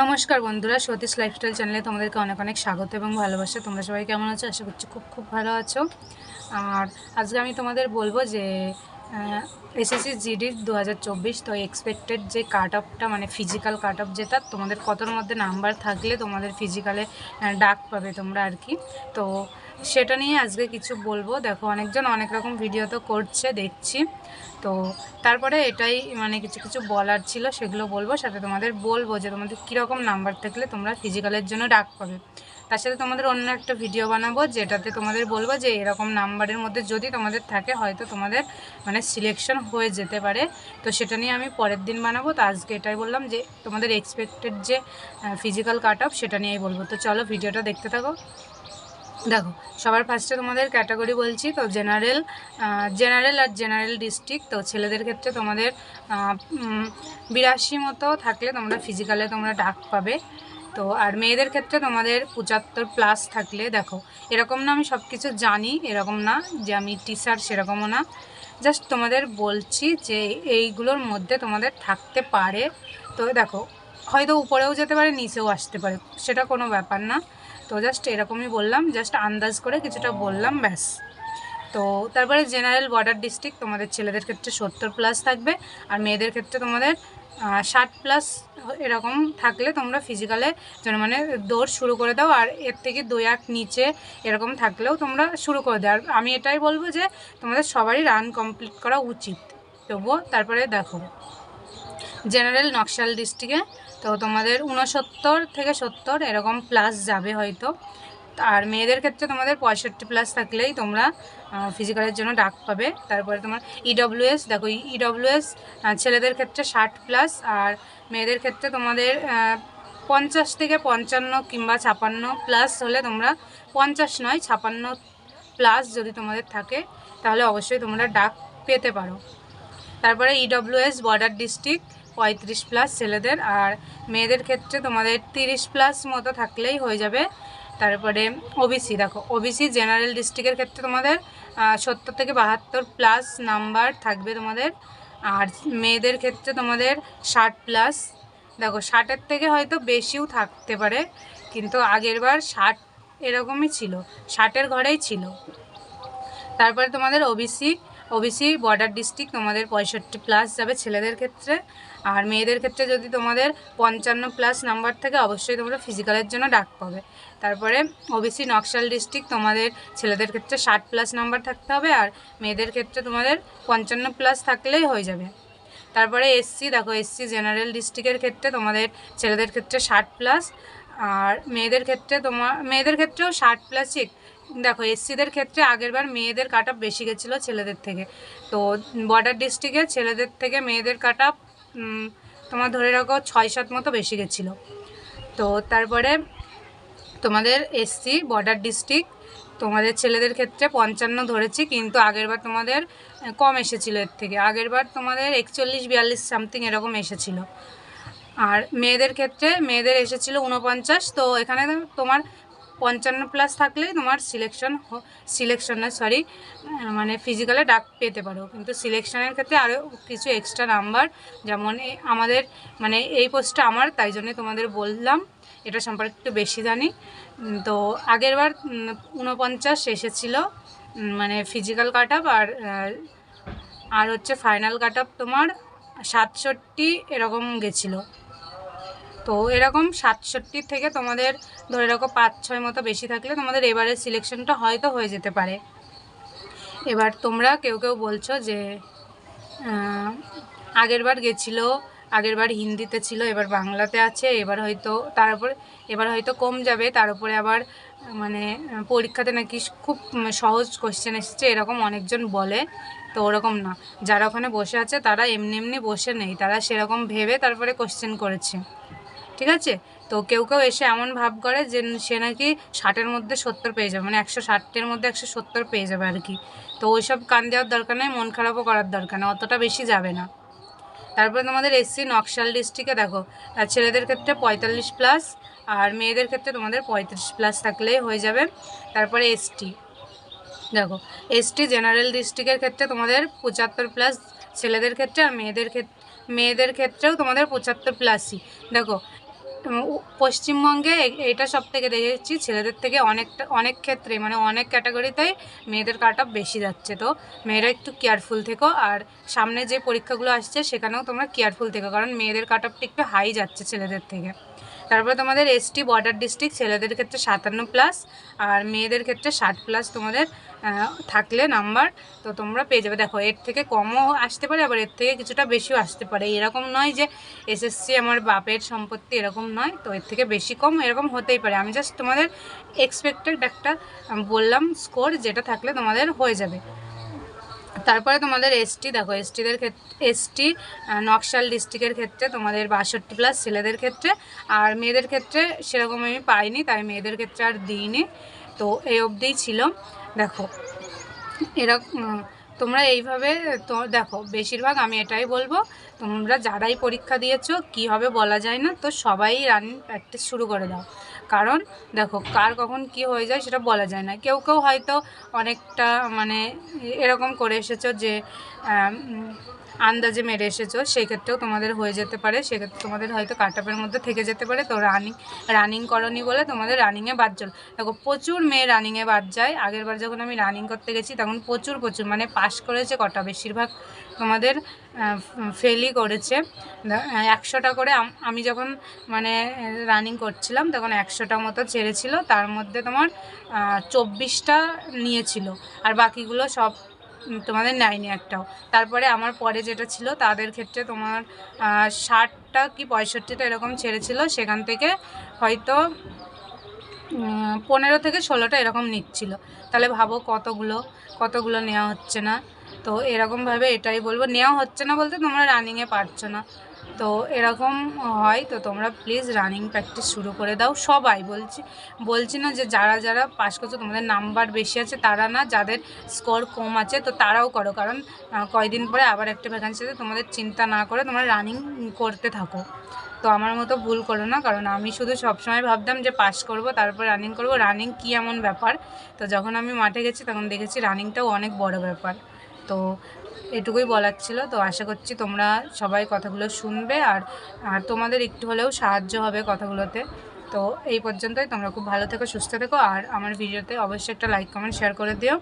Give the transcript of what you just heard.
নমস্কার বন্ধুরা, সতীশ লাইফস্টাইল চ্যানেলে তোমাদেরকে অনেক অনেক স্বাগত এবং ভালোবাসা। তোমরা সবাই কেমন আছো? আশা করছি খুব খুব ভালো আছো। আর আজকে আমি তোমাদের বলব যে এসএসসি জিডি দু তো এক্সপেক্টেড যে কাট অফটা মানে ফিজিক্যাল কাট অফ যেটা, তোমাদের কতর মধ্যে নাম্বার থাকলে তোমাদের ফিজিক্যালে ডাক পাবে তোমরা আর কি। তো সেটা নিয়ে আজকে কিছু বলব। দেখো, অনেকজন অনেক রকম ভিডিও তো করছে, দেখছি। তো তারপরে এটাই মানে কিছু কিছু বলার ছিল, সেগুলো বলব। সাথে তোমাদের বলব যে তোমাদের কীরকম নাম্বার থাকলে তোমরা ফিজিক্যালের জন্য ডাক পাবে। তার সাথে তোমাদের অন্য একটা ভিডিও বানাবো, যেটাতে তোমাদের বলব যে এরকম নাম্বারের মধ্যে যদি তোমাদের থাকে, হয়তো তোমাদের মানে সিলেকশন হয়ে যেতে পারে। তো সেটা নিয়ে আমি পরের দিন বানাবো। তো আজকে এটাই বললাম যে, তোমাদের এক্সপেক্টেড যে ফিজিক্যাল কাট অফ সেটা নিয়েই বলব। তো চলো ভিডিওটা দেখতে থাকো। দেখো, সবার ফার্স্টে তোমাদের ক্যাটাগরি বলছি। তো জেনারেল জেনারেল আর জেনারেল ডিস্ট্রিক্ট তো ছেলেদের ক্ষেত্রে তোমাদের বিরাশি মতো থাকলে তোমরা ফিজিক্যালে তোমরা ডাক পাবে। তো, আর মেয়েদের ক্ষেত্রে তোমাদের পঁচাত্তর প্লাস থাকলে দেখো, এরকম না আমি সব কিছু জানি, এরকম না যে আমি টিচার সেরকমও না। জাস্ট তোমাদের বলছি যে এইগুলোর মধ্যে তোমাদের থাকতে পারে। তো দেখো, হয়তো উপরেও যেতে পারে, নিচেও আসতে পারে, সেটা কোনো ব্যাপার না। তো জাস্ট এরকমই বললাম জাস্ট আন্দাজ করে কিছুটা বললাম, ব্যাস। তো তারপরে জেনারেল বর্ডার ডিস্ট্রিক্ট তোমাদের ছেলেদের ক্ষেত্রে সত্তর প্লাস থাকবে আর মেয়েদের ক্ষেত্রে তোমাদের ষাট প্লাস এরকম থাকলে তোমরা ফিজিক্যালে মানে দৌড় শুরু করে দাও আর এর থেকে দুই এক নিচে এরকম থাকলেও তোমরা শুরু করে দাও। আর আমি এটাই বলব যে তোমাদের সবারই রান কমপ্লিট করা উচিত। তবুও তারপরে দেখো জেনারেল নকশাল ডিস্ট্রিক্টে তো তোমাদের উনসত্তর থেকে সত্তর এরকম প্লাস যাবে হয়তো। আর মেয়েদের ক্ষেত্রে তোমাদের পঁয়ষট্টি প্লাস থাকলেই তোমরা ফিজিক্যালের জন্য ডাক পাবে। তারপরে তোমার ইডব্লিউএস দেখো ইডব্লিউএস ছেলেদের ক্ষেত্রে ষাট প্লাস আর মেয়েদের ক্ষেত্রে তোমাদের পঞ্চাশ থেকে পঞ্চান্ন কিংবা ছাপান্ন প্লাস হলে তোমরা পঞ্চাশ নয়, ছাপান্ন প্লাস যদি তোমাদের থাকে, তাহলে অবশ্যই তোমরা ডাক পেতে পারো। তারপরে ইডব্লিউএস বর্ডার ডিস্ট্রিক্ট পঁয়ত্রিশ প্লাস ছেলেদের আর মেয়েদের ক্ষেত্রে তোমাদের তিরিশ প্লাস মতো থাকলেই হয়ে যাবে। তারপরে ওবিসি দেখো ওবিসি জেনারেল ডিস্ট্রিক্টের ক্ষেত্রে তোমাদের সত্তর থেকে বাহাত্তর প্লাস নাম্বার থাকবে তোমাদের। আর মেয়েদের ক্ষেত্রে তোমাদের ষাট প্লাস দেখো, ষাটের থেকে হয়তো বেশিও থাকতে পারে, কিন্তু আগের বার ষাট এরকমই ছিল, ষাটের ঘরেই ছিল। তারপরে তোমাদের ওবিসি ওবিসি বর্ডার ডিস্ট্রিক্ট তোমাদের পঁয়ষট্টি প্লাস যাবে ছেলেদের ক্ষেত্রে। আর মেয়েদের ক্ষেত্রে যদি তোমাদের পঞ্চান্ন প্লাস নাম্বার থেকে, অবশ্যই তোমরা ফিজিক্যালের জন্য ডাক পাবে। তারপরে ওবিসি নকশাল ডিস্ট্রিক্ট তোমাদের ছেলেদের ক্ষেত্রে ষাট প্লাস নাম্বার থাকতে হবে, আর মেয়েদের ক্ষেত্রে তোমাদের পঞ্চান্ন প্লাস থাকলেই হয়ে যাবে। তারপরে এসসি দেখো এসসি জেনারেল ডিস্ট্রিক্টের ক্ষেত্রে তোমাদের ছেলেদের ক্ষেত্রে ষাট প্লাস আর মেয়েদের ক্ষেত্রে তোমার মেয়েদের ক্ষেত্রেও ষাট প্লাসই দেখো, এসসিদের ক্ষেত্রে আগেরবার মেয়েদের কাট অফ বেশি গেছিল ছেলেদের থেকে। তো বর্ডার ডিস্ট্রিক্টে ছেলেদের থেকে মেয়েদের কাট অফ তোমার ধরে রাখো ছয় সাত মতো বেশি গেছিল। তো তারপরে তোমাদের এসসি, বর্ডার ডিস্ট্রিক্ট, তোমাদের ছেলেদের ক্ষেত্রে পঞ্চান্ন ধরেছি, কিন্তু আগেরবার তোমাদের কম এসেছিল এর থেকে। আগেরবার তোমাদের একচল্লিশ, বিয়াল্লিশ সামথিং এরকম এসেছিল। আর মেয়েদের ক্ষেত্রে, মেয়েদের এসেছিল উনপঞ্চাশ তো এখানে তোমার পঞ্চান্ন প্লাস থাকলেই তোমার সিলেকশন সিলেকশন না সরি মানে ফিজিক্যালে ডাক পেতে পারো। কিন্তু সিলেকশনের ক্ষেত্রে আরও কিছু এক্সট্রা নাম্বার যেমন আমাদের মানে এই পোস্টটা আমার, তাই জন্য তোমাদের বললাম। এটা সম্পর্কে একটু বেশি জানি। তো আগেরবার উনপঞ্চাশ এসেছিল মানে ফিজিক্যাল কাট আর আর হচ্ছে ফাইনাল কাট তোমার সাতষট্টি এরকম গেছিল। তো এরকম সাতষট্টি থেকে তোমাদের, ধরে রাখো পাঁচ ছয় মতো বেশি থাকলে তোমাদের এবারের সিলেকশনটা হয়তো হয়ে যেতে পারে। এবার তোমরা কেউ কেউ বলছো যে আগেরবার গেছিল আগেরবার হিন্দিতে ছিল, এবার বাংলাতে আছে, এবার হয়তো তার উপর, এবার হয়তো কম যাবে, তার উপরে আবার মানে পরীক্ষাতে নাকি খুব সহজ কোশ্চেন এসেছে, এরকম অনেকজন বলে, তো ওরকম না। যারা ওখানে বসে আছে, তারা এমনি এমনি বসে নেই, তারা সেরকম ভেবে তারপরে কোশ্চেন করেছে। ঠিক আছে? তো কেউ কেউ এসে এমন ভাব করে যে সে নাকি ষাটের মধ্যে সত্তর পেয়ে যাবে মানে একশো ষাটের মধ্যে একশো সত্তর পেয়ে যাবে আর কি। তো ওইসব কান দেওয়ার দরকার নেই, মন খারাপও করার দরকার নেই, অতটা বেশি যাবে না। তারপরে তোমাদের এসসি নকশাল ডিস্ট্রিক্টে, দেখো আর ছেলেদের ক্ষেত্রে পঁয়তাল্লিশ প্লাস, আর মেয়েদের ক্ষেত্রে তোমাদের পঁয়ত্রিশ প্লাস থাকলেই হয়ে যাবে। তারপরে এসটি, দেখো, এসটি জেনারেল ডিস্ট্রিক্টের ক্ষেত্রে তোমাদের পঁচাত্তর প্লাস, ছেলেদের ক্ষেত্রে আর মেয়েদের ক্ষেত্রে মেয়েদের ক্ষেত্রেও তোমাদের পঁচাত্তর প্লাসই। দেখো পশ্চিমবঙ্গে এটা সব থেকে দেখেছি, ছেলেদের থেকে অনেকটা, অনেক ক্ষেত্রে মানে অনেক ক্যাটাগরিতেই মেয়েদের কাট অফ বেশি যাচ্ছে। তো মেয়েরা একটু কেয়ারফুল থেকো, আর সামনে যে পরীক্ষাগুলো আসছে, সেখানেও তোমরা কেয়ারফুল থেকো, কারণ মেয়েদের কাট অফটা একটু হাই যাচ্ছে ছেলেদের থেকে। তারপরে তোমাদের এসটি বর্ডার ডিস্ট্রিক্ট ছেলেদের ক্ষেত্রে সাতান্ন প্লাস আর মেয়েদের ক্ষেত্রে ষাট প্লাস তোমাদের থাকলে নাম্বার তো তোমরা পেয়ে যাবে। দেখো, এর থেকে কমও আসতে পারে, আবার এর থেকে কিছুটা বেশিও আসতে পারে। এরকম নয় যে এসএসসি আমার বাপের সম্পত্তি এরকম নয়, তো এর থেকে বেশি কম এরকম হতেই পারে। আমি জাস্ট তোমাদের এক্সপেক্টেড একটা বললাম স্কোর যেটা থাকলে তোমাদের হয়ে যাবে। তারপরে তোমাদের এসটি দেখো এসটিদের ক্ষেত্রে এসটি নকশাল ডিস্ট্রিক্টের ক্ষেত্রে তোমাদের বাষট্টি প্লাস ছেলেদের ক্ষেত্রে। আর মেয়েদের ক্ষেত্রে সেরকম আমি পাইনি, তাই মেয়েদের ক্ষেত্রে আর দিইনি। তো এই অবধিই ছিল। দেখো এরকম তোমরা এইভাবে তো দেখো, বেশিরভাগ আমি এটাই বলব, তোমরা যারাই পরীক্ষা দিয়েছ, কী হবে বলা যায় না, তো সবাই রানিং প্র্যাকটিস শুরু করে দাও। কারণ দেখো, কার কখন কি হয়ে যায় সেটা বলা যায় না। কেউ কেউ হয়তো অনেকটা মানে এরকম করে এসেছ যে আন্দাজে মেরে এসেছ সেই ক্ষেত্রেও তোমাদের হয়ে যেতে পারে, সেক্ষেত্রে তোমাদের হয়তো কাটাপের মধ্যে থেকে যেতে পারে। তো রানিং রানিং করনি বলে তোমাদের রানিংয়ে বাদ চল। দেখো, প্রচুর মেয়ে রানিংয়ে বাদ যায়। আগের বার যখন আমি রানিং করতে গেছি, তখন প্রচুর প্রচুর মানে পাশ করেছে কটা? বেশিরভাগ তোমাদের ফেলই করেছে। একশোটা করে আমি যখন মানে রানিং করছিলাম, তখন একশোটা মতো ছেড়েছিল। তার মধ্যে তোমার চব্বিশটা নিয়েছিল। আর বাকিগুলো সব তোমাদের নেয়নি একটাও। তারপরে আমার পরে যেটা ছিল, তাদের ক্ষেত্রে তোমার ষাটটা কি পঁয়ষট্টিটা এরকম ছেড়েছিল, সেখান থেকে হয়তো পনেরো থেকে ষোলোটা এরকম নিচ্ছিল। তাহলে ভাবো কতগুলো কতগুলো নেওয়া হচ্ছে না। তো এরকমভাবে এটাই বলব। নেওয়া হচ্ছে না বলতে তোমরা রানিংয়ে পারছ না। তো এরকম হয়, তো তোমরা প্লিজ রানিং প্র্যাকটিস শুরু করে দাও। সবাই বলছি বলছি না যে যারা যারা পাস করছ, তোমাদের নাম্বার বেশি আছে, তারা না যাদের স্কোর কম আছে, তো তারাও করো। কারণ কয়দিন পরে আবার একটা ভ্যাকান্সি আছে, তোমাদের চিন্তা না করে তোমরা রানিং করতে থাকো। তো আমার মতো ভুল করো না, কারণ আমি শুধু সবসময় ভাবতাম যে পাস করব, তারপর রানিং করব। রানিং কী এমন ব্যাপার? তো যখন আমি মাঠে গেছি, তখন দেখেছি রানিংটাও অনেক বড় ব্যাপার। তো এটুকুই বলার ছিল। তো আশা করছি তোমরা সবাই কথাগুলো শুনবে আর আর তোমাদের একটু হলেও সাহায্য হবে কথাগুলোতে। তো এই পর্যন্তই। তোমরা খুব ভালো থেকো, সুস্থ থেকো। আর আমার ভিডিওতে অবশ্যই একটা লাইক কমেন্ট শেয়ার করে দিও।